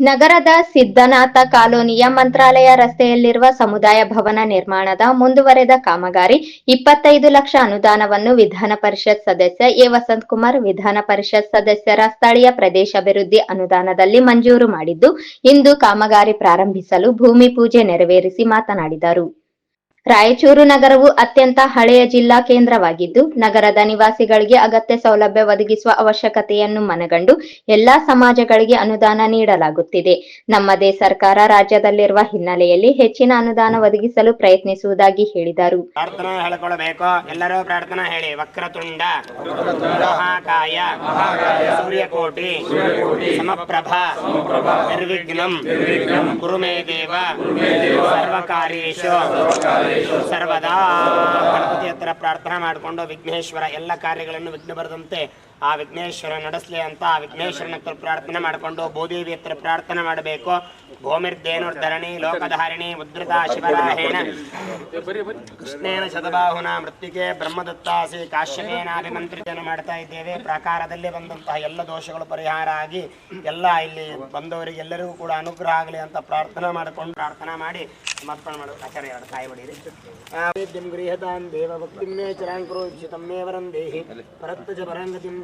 ನಗರದ ಸಿದ್ಧನಾಥ ಕಾಲೋನಿಯ ಮಂತ್ರಾಲಯ ರಸ್ತೆಯಲ್ಲಿರುವ ಸಮುದಾಯ ಭವನ ನಿರ್ಮಾಣದ ಮುಂದುವರೆದ ಕಾಮಗಾರಿ, ಇಪ್ಪತ್ತೈದು ಲಕ್ಷ ಅನುದಾನವನ್ನು ವಿಧಾನ ಪರಿಷತ್ ಸದಸ್ಯ ಎ. ವಸಂತ್ ಕುಮಾರ್ ವಿಧಾನ ಪರಿಷತ್ ಸದಸ್ಯರ ಸ್ಥಳೀಯ ಪ್ರದೇಶಾಭಿವೃದ್ಧಿ ಅನುದಾನದಲ್ಲಿ ಮಂಜೂರು ಮಾಡಿದ್ದು, ಇಂದು ಕಾಮಗಾರಿ ಪ್ರಾರಂಭಿಸಲು ಭೂಮಿ ಪೂಜೆ ನೆರವೇರಿಸಿ ಮಾತನಾಡಿದರು. ರಾಯಚೂರು ನಗರವು ಅತ್ಯಂತ ಹಳೆಯ ಜಿಲ್ಲಾ ಕೇಂದ್ರವಾಗಿದ್ದು, ನಗರದ ನಿವಾಸಿಗಳಿಗೆ ಅಗತ್ಯ ಸೌಲಭ್ಯ ಒದಗಿಸುವ ಅವಶ್ಯಕತೆಯನ್ನು ಮನಗಂಡು ಎಲ್ಲಾ ಸಮಾಜಗಳಿಗೆ ಅನುದಾನ ನೀಡಲಾಗುತ್ತಿದೆ. ನಮ್ಮದೇ ಸರ್ಕಾರ ರಾಜ್ಯದಲ್ಲಿರುವ ಹಿನ್ನೆಲೆಯಲ್ಲಿ ಹೆಚ್ಚಿನ ಅನುದಾನ ಒದಗಿಸಲು ಪ್ರಯತ್ನಿಸುವುದಾಗಿ ಹೇಳಿದರು. ಪ್ರಾರ್ಥನಾ ಹೇಳ್ಕೊಳ್ಬೇಕು. ಎಲ್ಲರೂ ಪ್ರಾರ್ಥನಾ ಹೇಳಿ. ವಕ್ರತುಂಡ, ಮಹಾಕಾಯ, ಸೂರ್ಯಕೋಟಿ, ಸಮಪ್ರಭಾ, ನಿರ್ವಿಘ್ನಂ ದೇವ ಸರ್ವದಾ ಗಣಪತಿ ಹತ್ರ ಪ್ರಾರ್ಥನೆ ಮಾಡಿಕೊಂಡು ವಿಘ್ನೇಶ್ವರ ಎಲ್ಲ ಕಾರ್ಯಗಳನ್ನು ವಿಘ್ನ ಬರದಂತೆ ಆ ವಿಘ್ನೇಶ್ವರ ನಡೆಸಲಿ ಅಂತ ಆ ವಿಘ್ನೇಶ್ವರನ ಹತ್ರ ಪ್ರಾರ್ಥನೆ ಮಾಡಿಕೊಂಡು ಭೂದೇವಿ ಹತ್ರ ಪ್ರಾರ್ಥನೆ ಮಾಡಬೇಕು. ಧರಣಿ, ಲೋಕಧಾರಿಣಿ ಉದ್ರತಾ ಶಿವರಾಹೇಣ ಕೃಷ್ಣೇನ ಶತಬಾಹುನ ಮೃತ್ತಿಗೆ ಬ್ರಹ್ಮದತ್ತಾಸಿ ಕಾಶ್ಯಪೇನಾಭಿಮಂತ್ರಿತನ ಮಾಡ್ತಾ ಇದ್ದೇವೆ. ಪ್ರಾಕಾರದಲ್ಲಿ ಬಂದಂತಹ ಎಲ್ಲ ದೋಷಗಳು ಪರಿಹಾರ ಆಗಿ ಎಲ್ಲ ಇಲ್ಲಿ ಬಂದವರಿಗೆ ಎಲ್ಲರಿಗೂ ಕೂಡ ಅನುಗ್ರಹ ಆಗಲಿ ಅಂತ ಪ್ರಾರ್ಥನೆ ಮಾಡಿಕೊಂಡು ಪ್ರಾರ್ಥನಾ ಮಾಡಿ ಸಮರ್ಪಣೆ ಮಾಡೋದು ಆಚಾರ್ಯ ಹೊಡೀರಿ ಗೃಹದಾನ್ ಗೃಹತಾನ್ ದೇವ ಭಕ್ತಿಂ ಮೇ ಚರಾಂಕರೋ ಇಚ್ಛಿತಂ ಮೇ ವರಂ ದೇಹಿ. ಪರತ್ತಜ ಪರಂಗತಿಂ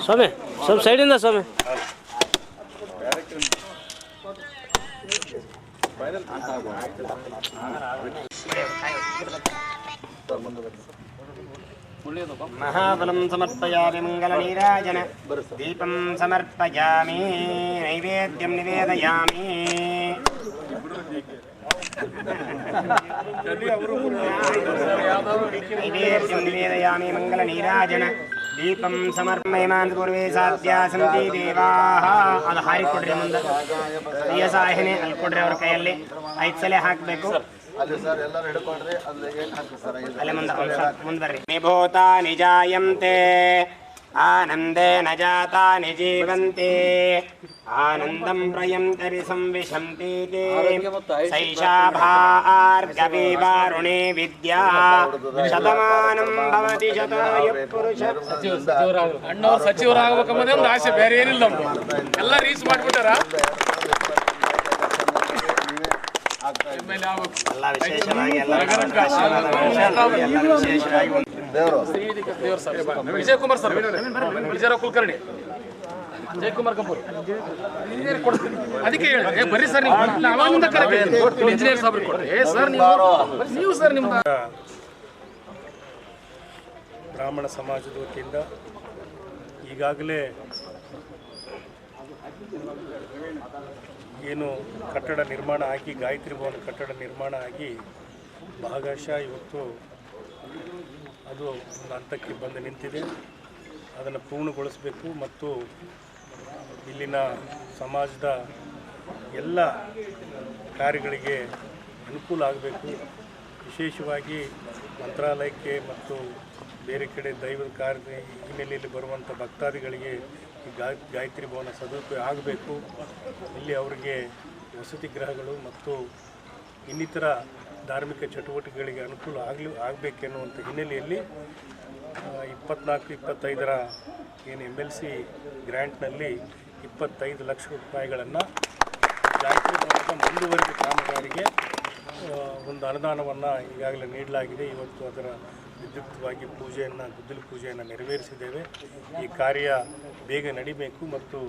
ಸ್ವಾಮಿ ಸ್ವಾಮಿ ಸ್ವಲ್ಪ ಸೈಡಿಂದ ಸ್ವಾಮಿ ಮಹಾಬಲಂ ಸಮರ್ಪಯಾಮಿ ಮಂಗಲ ನೀರಾಜನ ದೀಪಂ ಸಮರ್ಪಯಾಮಿ ನೈವೇದ್ಯಂ ನಿವೇದಯಾಮಿ ನೈವೇದ್ಯಂ ನಿವೇದಯಾಮಿ ಮಂಗಲ ನೀರಾಜನ ದೀಪಂ ಸಮರ್ಪಯಮಾನ್ ಪೂರ್ವೇ ಸಾಧ್ಯ ಸಂತಿ ದೇವಾಹ. ಅದು ಹಾರಿ ಕೊಡ್ರಿ ಮುಂದೆ. ಪ್ರಿಯ ಸಾಹಿನಿ? ಅಲ್ಲಿ ಕೊಡ್ರಿ ಅವ್ರ ಕೈಯಲ್ಲಿ. ಐದು ಸಲ ಹಾಕಬೇಕು. ಅಲ್ಲಿ ಮುಂದೆ, ಒಂದ್ ಮುಂದೆ ಬರ್ರಿ. ನಿಭೂತ ನಿಜಾಯಂತೆ. ಆನಂದೇನ ಜಾತಾನಿ ಜೀವಂತೆ ಆನಂದಂ ಪ್ರಯಂತರಿ ಸಂವಿಶಂತಿ ಸೈಷಾ ಭಾರ್ಗವಿವಾರುಣೇ ವಿದ್ಯಾ ಶತಮಾನಂ ಭವತಿ ಶತಾಯು ಪುರುಷ ಅಣ್ಣವ್ರು ಸಚಿವರಾಗಬೇಕಂಬುದೇ ಒಂದು ಆಸೆ ಬೇರೆ ಏನಿಲ್ಲ ನಮ್ದು ಎಲ್ಲ ರೀಚ್ ಮಾಡ್ಬಿಟ್ಟಾರ ಎಮ್ಮೆಲ್ಯೆ ಆಗ್ಬೇಕು ಎಲ್ಲ ವಿಶೇಷವಾಗಿ ಎಲ್ಲರಿಗೂ ಆಶೀರ್ವಾದ ಎಲ್ಲ ವಿಶೇಷವಾಗಿ ಒಂದು ದೇವರು. ದೇವ್ರ sir. Vijay Kumar sir Vijayrao Kulkarni. Jayakumar Kampur. Engineer ಕೊಡ್ತೀನಿ. ಅದಕ್ಕೆ ಹೇಳಿ. ಬರ್ರಿ ಸರ್ ನೀವು. ಅವಾಗಿಂದ ಕರೆಕ್ಟ್ ಇಂಜಿನಿಯರ್ ಸಾಬ್ರಿಗೆ ಕೊಡ್ರಿ. ಏ ಸರ್ ನೀವು ನೀವು ಸರ್ ನಿಮ್ಮ ಬ್ರಾಹ್ಮಣ ಸಮಾಜದ ವತಿಯಿಂದ ಈಗಾಗಲೇ ಏನು ಕಟ್ಟಡ ನಿರ್ಮಾಣ ಆಗಿ ಗಾಯತ್ರಿ ಭವನ ಕಟ್ಟಡ ನಿರ್ಮಾಣ ಆಗಿ ಭಾಗಶಃ ಇವತ್ತು ಅದು ಒಂದು ಹಂತಕ್ಕೆ ಬಂದು ನಿಂತಿದೆ. ಅದನ್ನು ಪೂರ್ಣಗೊಳಿಸಬೇಕು ಮತ್ತು ಇಲ್ಲಿನ ಸಮಾಜದ ಎಲ್ಲ ಕಾರ್ಯಗಳಿಗೆ ಅನುಕೂಲ ಆಗಬೇಕು. ವಿಶೇಷವಾಗಿ ಮಂತ್ರಾಲಯಕ್ಕೆ ಮತ್ತು ಬೇರೆ ಕಡೆ ದೈವದ ಕಾರ್ಯ ಹಿನ್ನೆಲೆಯಲ್ಲಿ ಬರುವಂಥ ಭಕ್ತಾದಿಗಳಿಗೆ ಈ ಗಾಯ ಗಾಯತ್ರಿ ಭವನ ಸದುಪಯೋಗ ಆಗಬೇಕು. ಇಲ್ಲಿ ಅವರಿಗೆ ವಸತಿ ಗೃಹಗಳು ಮತ್ತು ಇನ್ನಿತರ ಧಾರ್ಮಿಕ ಚಟುವಟಿಕೆಗಳಿಗೆ ಅನುಕೂಲ ಆಗಲಿ ಆಗಬೇಕೆನ್ನುವಂಥ ಹಿನ್ನೆಲೆಯಲ್ಲಿ ಇಪ್ಪತ್ನಾಲ್ಕು, ಇಪ್ಪತ್ತೈದರ ಏನು ಎಂ ಎಲ್ ಸಿ ಗ್ರ್ಯಾಂಟ್ನಲ್ಲಿ ಇಪ್ಪತ್ತೈದು ಲಕ್ಷ ರೂಪಾಯಿಗಳನ್ನು ಜಾತ್ರೆ ಮುಂದುವರಿದ ಕಾಮಗಾರಿಗೆ ಒಂದು ಅನುದಾನವನ್ನು ಈಗಾಗಲೇ ನೀಡಲಾಗಿದೆ. ಇವತ್ತು ಅದರ ವಿದ್ಯುಕ್ತವಾಗಿ ಪೂಜೆಯನ್ನು, ಗುದ್ದಲಿ ಪೂಜೆಯನ್ನು ನೆರವೇರಿಸಿದ್ದೇವೆ. ಈ ಕಾರ್ಯ ಬೇಗ ನಡಿಬೇಕು ಮತ್ತು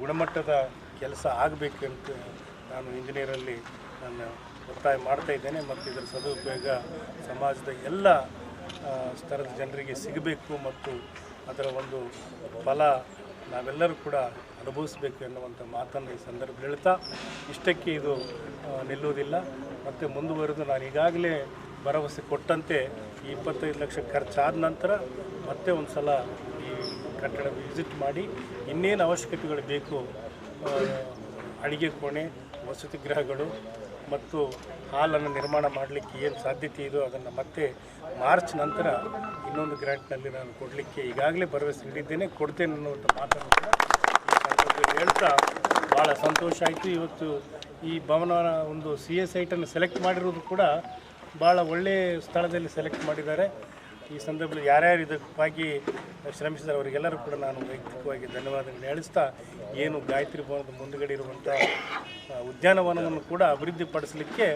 ಗುಣಮಟ್ಟದ ಕೆಲಸ ಆಗಬೇಕು ಅಂತ ನಾನು ಇಂಜಿನಿಯರಲ್ಲಿ ನಾನು ಒತ್ತಾಯ ಮಾಡ್ತಾ ಇದ್ದೇನೆ ಮತ್ತು ಇದರ ಸದುಪಯೋಗ ಸಮಾಜದ ಎಲ್ಲ ಸ್ತರದ ಜನರಿಗೆ ಸಿಗಬೇಕು ಮತ್ತು ಅದರ ಒಂದು ಫಲ ನಾವೆಲ್ಲರೂ ಕೂಡ ಅನುಭವಿಸಬೇಕು ಎನ್ನುವಂಥ ಮಾತನ್ನು ಈ ಸಂದರ್ಭ ಹೇಳ್ತಾ ಇಷ್ಟಕ್ಕೆ ಇದು ನಿಲ್ಲುವುದಿಲ್ಲ. ಮತ್ತು ಮುಂದುವರೆದು ನಾನು ಈಗಾಗಲೇ ಭರವಸೆ ಕೊಟ್ಟಂತೆ ಈ ಇಪ್ಪತ್ತೈದು ಲಕ್ಷ ಖರ್ಚಾದ ನಂತರ ಮತ್ತೆ ಒಂದು ಸಲ ಈ ಕಟ್ಟಡ ವಿಸಿಟ್ ಮಾಡಿ ಇನ್ನೇನು ಅವಶ್ಯಕತೆಗಳು ಬೇಕು ಅಡಿಗೆ ಕೋಣೆ, ವಸತಿ ಗೃಹಗಳು ಮತ್ತು ಹಾಲನ್ನು ನಿರ್ಮಾಣ ಮಾಡಲಿಕ್ಕೆ ಏನು ಸಾಧ್ಯತೆ ಇದೆಯೋ ಅದನ್ನು ಮತ್ತೆ ಮಾರ್ಚ್ ನಂತರ ಇನ್ನೊಂದು ಗ್ರ್ಯಾಂಟ್ನಲ್ಲಿ ನಾನು ಕೊಡಲಿಕ್ಕೆ ಈಗಾಗಲೇ ಭರವಸೆ ನೀಡಿದ್ದೇನೆ. ಕೊಡ್ತೇನೆ ಅನ್ನುವಂಥ ಮಾತನ್ನು ಕೂಡ ಹೇಳ್ತಾ ಭಾಳ ಸಂತೋಷ ಆಯಿತು. ಇವತ್ತು ಈ ಭವನ ಒಂದು ಸಿ ಎಸ್ ಐಟನ್ನು ಸೆಲೆಕ್ಟ್ ಮಾಡಿರೋದು ಕೂಡ ಭಾಳ ಒಳ್ಳೆಯ ಸ್ಥಳದಲ್ಲಿ ಸೆಲೆಕ್ಟ್ ಮಾಡಿದ್ದಾರೆ. ಈ ಸಂದರ್ಭದಲ್ಲಿ ಯಾರ್ಯಾರು ಇದಕ್ಕಾಗಿ ಶ್ರಮಿಸಿದ್ದಾರೆ ಅವರಿಗೆಲ್ಲರೂ ಕೂಡ ನಾನು ವೈಯಕ್ತಿಕವಾಗಿ ಧನ್ಯವಾದಗಳನ್ನು ಹೇಳಿಸ್ತಾ ಏನು ಗಾಯತ್ರಿ ಭವನದ ಮುಂದುಗಡೆ ಇರುವಂಥ ಉದ್ಯಾನವನವನ್ನು ಕೂಡ ಅಭಿವೃದ್ಧಿಪಡಿಸಲಿಕ್ಕೆ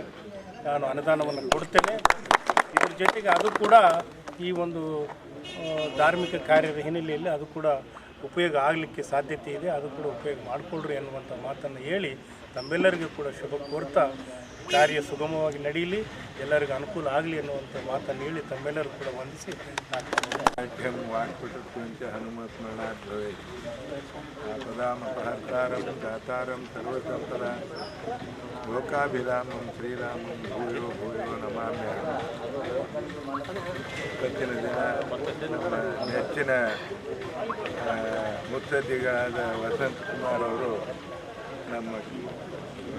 ನಾನು ಅನುದಾನವನ್ನು ಕೊಡ್ತೇನೆ. ಇದ್ರ ಜೊತೆಗೆ ಅದು ಕೂಡ ಈ ಒಂದು ಧಾರ್ಮಿಕ ಕಾರ್ಯದ ಹಿನ್ನೆಲೆಯಲ್ಲಿ ಅದು ಕೂಡ ಉಪಯೋಗ ಆಗಲಿಕ್ಕೆ ಸಾಧ್ಯತೆ ಇದೆ. ಅದು ಕೂಡ ಉಪಯೋಗ ಮಾಡಿಕೊಳ್ಳ್ರಿ ಅನ್ನುವಂಥ ಮಾತನ್ನು ಹೇಳಿ ತಮ್ಮೆಲ್ಲರಿಗೂ ಕೂಡ ಶುಭ ಕೋರ್ತಾ. ಕಾರ್ಯ ಸುಗಮವಾಗಿ ನಡೆಯಲಿ, ಎಲ್ಲರಿಗೂ ಅನುಕೂಲ ಆಗಲಿ ಅನ್ನುವಂಥ ಮಾತನ್ನು ಹೇಳಿ ತಮ್ಮೆಲ್ಲರೂ ಕೂಡ ವಂದಿಸಿ ದಾತಾರಂ ಲೋಕಾಭಿರಾಮಂ ಶ್ರೀರಾಮಂ ಭೂಯೋ ಭೂಯೋ ನಮಾಮ್ಯ ಇವತ್ತಿನ ದಿನ ನಮ್ಮ ನೆಚ್ಚಿನ ಮುತ್ಸದ್ದಿಗಳಾದ ವಸಂತ್ ಕುಮಾರ್ ಅವರು ನಮ್ಮ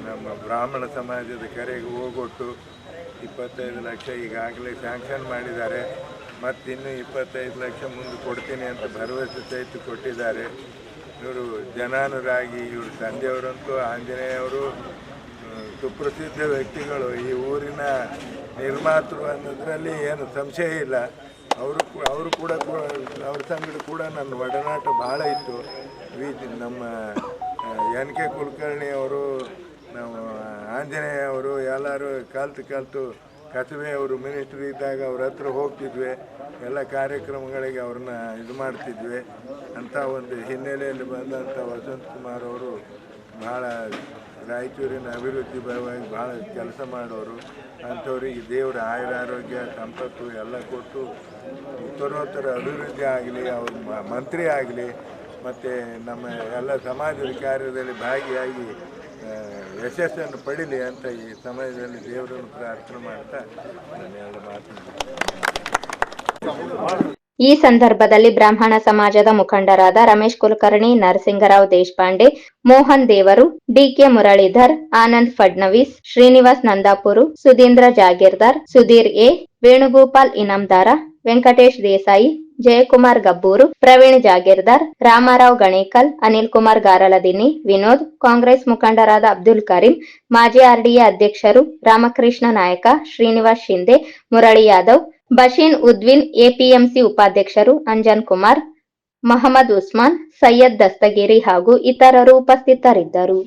ನಮ್ಮ ಬ್ರಾಹ್ಮಣ ಸಮಾಜದ ಕರೆಗೆ ಹೋಗೊಟ್ಟು ಇಪ್ಪತ್ತೈದು ಲಕ್ಷ ಈಗಾಗಲೇ ಸ್ಯಾಂಕ್ಷನ್ ಮಾಡಿದ್ದಾರೆ. ಮತ್ತಿನ್ನೂ ಇಪ್ಪತ್ತೈದು ಲಕ್ಷ ಮುಂದೆ ಕೊಡ್ತೀನಿ ಅಂತ ಭರವಸೆ ಸಹಿತ ಕೊಟ್ಟಿದ್ದಾರೆ. ಇವರು ಜನಾನುರಾಗಿ, ಇವರು ತಂದೆಯವರಂತೂ ಆಂಜನೇಯವರು ಸುಪ್ರಸಿದ್ಧ ವ್ಯಕ್ತಿಗಳು. ಈ ಊರಿನ ನಿರ್ಮಾತೃ ಅನ್ನೋದ್ರಲ್ಲಿ ಏನು ಸಂಶಯ ಇಲ್ಲ. ಅವರು ಅವರು ಕೂಡ ಅವ್ರ ಸಂಗಡ ಕೂಡ ನನ್ನ ಒಡನಾಟ ಭಾಳ ಇತ್ತು. ನಮ್ಮ ಎನ್ ಕೆ ಕುಲಕರ್ಣಿ ಅವರು ನಾವು ಆಂಜನೇಯ ಅವರು, ಎಲ್ಲರೂ ಕಲ್ತು ಕಲ್ತು ಕಸಬೆ ಅವರು ಮಿನಿಸ್ಟ್ರಿ ಇದ್ದಾಗ ಅವ್ರ ಹತ್ರ ಹೋಗ್ತಿದ್ವಿ. ಎಲ್ಲ ಕಾರ್ಯಕ್ರಮಗಳಿಗೆ ಅವ್ರನ್ನ ಇದು ಮಾಡ್ತಿದ್ವಿ. ಅಂಥ ಒಂದು ಹಿನ್ನೆಲೆಯಲ್ಲಿ ಬಂದಂಥ ವಸಂತ್ ಕುಮಾರ್ ಅವರು ಭಾಳ ರಾಯಚೂರಿನ ಅಭಿವೃದ್ಧಿ ಪರವಾಗಿ ಭಾಳ ಕೆಲಸ ಮಾಡೋರು. ಅಂಥವ್ರಿಗೆ ದೇವರ ಆಯುರ ಆರೋಗ್ಯ ಸಂಪತ್ತು ಎಲ್ಲ ಕೊಟ್ಟು ಉತ್ತರೋತ್ತರ ಅಭಿವೃದ್ಧಿ ಆಗಲಿ, ಅವ್ರ ಮಂತ್ರಿ ಆಗಲಿ ಮತ್ತು ನಮ್ಮ ಎಲ್ಲ ಸಮಾಜದ ಕಾರ್ಯದಲ್ಲಿ ಭಾಗಿಯಾಗಿ ಯಶಸ್ಸನ್ನು ಪಡೀಲಿ ಅಂತ ಈ ಸಮಯದಲ್ಲಿ ದೇವರನ್ನು ಪ್ರಾರ್ಥನೆ ಮಾಡ್ತಾ ಎರಡು ಮಾತನ್ನು ಈ ಸಂದರ್ಭದಲ್ಲಿ ಬ್ರಾಹ್ಮಣ ಸಮಾಜದ ಮುಖಂಡರಾದ ರಮೇಶ್ ಕುಲಕರ್ಣಿ, ನರಸಿಂಗರಾವ್ ದೇಶಪಾಂಡೆ, ಮೋಹನ್ ದೇವರು, ಡಿಕೆ ಮುರಳೀಧರ್, ಆನಂದ್ ಫಡ್ನವೀಸ್, ಶ್ರೀನಿವಾಸ್ ನಂದಾಪುರು, ಸುಧೀಂದ್ರ ಜಾಗೀರ್ದಾರ್, ಸುಧೀರ್ ಎ, ವೇಣುಗೋಪಾಲ್ ಇನಾಮ್ದಾರ, ವೆಂಕಟೇಶ್ ದೇಸಾಯಿ ಜಯಕುಮಾರ್ ಗಬ್ಬೂರು, ಪ್ರವೀಣ್ ಜಾಗೀರ್ದಾರ್, ರಾಮಾರಾವ್ ಗಣೇಕಲ್, ಅನಿಲ್ ಕುಮಾರ್ ಗಾರಲದಿನಿ ವಿನೋದ್, ಕಾಂಗ್ರೆಸ್ ಮುಖಂಡರಾದ ಅಬ್ದುಲ್ ಕರೀಂ, ಮಾಜಿ ಆರ್ಡಿಎ ಅಧ್ಯಕ್ಷರು ರಾಮಕೃಷ್ಣ ನಾಯಕ, ಶ್ರೀನಿವಾಸ್ ಶಿಂದೆ ಮುರಳಿ ಯಾದವ್, ಬಶೀನ್ ಉದ್ವಿನ್, ಎಪಿಎಂಸಿ ಉಪಾಧ್ಯಕ್ಷರು ಅಂಜನ್ ಕುಮಾರ್, ಮಹಮ್ಮದ್ ಉಸ್ಮಾನ್, ಸೈಯದ್ ದಸ್ತಗಿರಿ ಹಾಗೂ ಇತರರು ಉಪಸ್ಥಿತರಿದ್ದರು.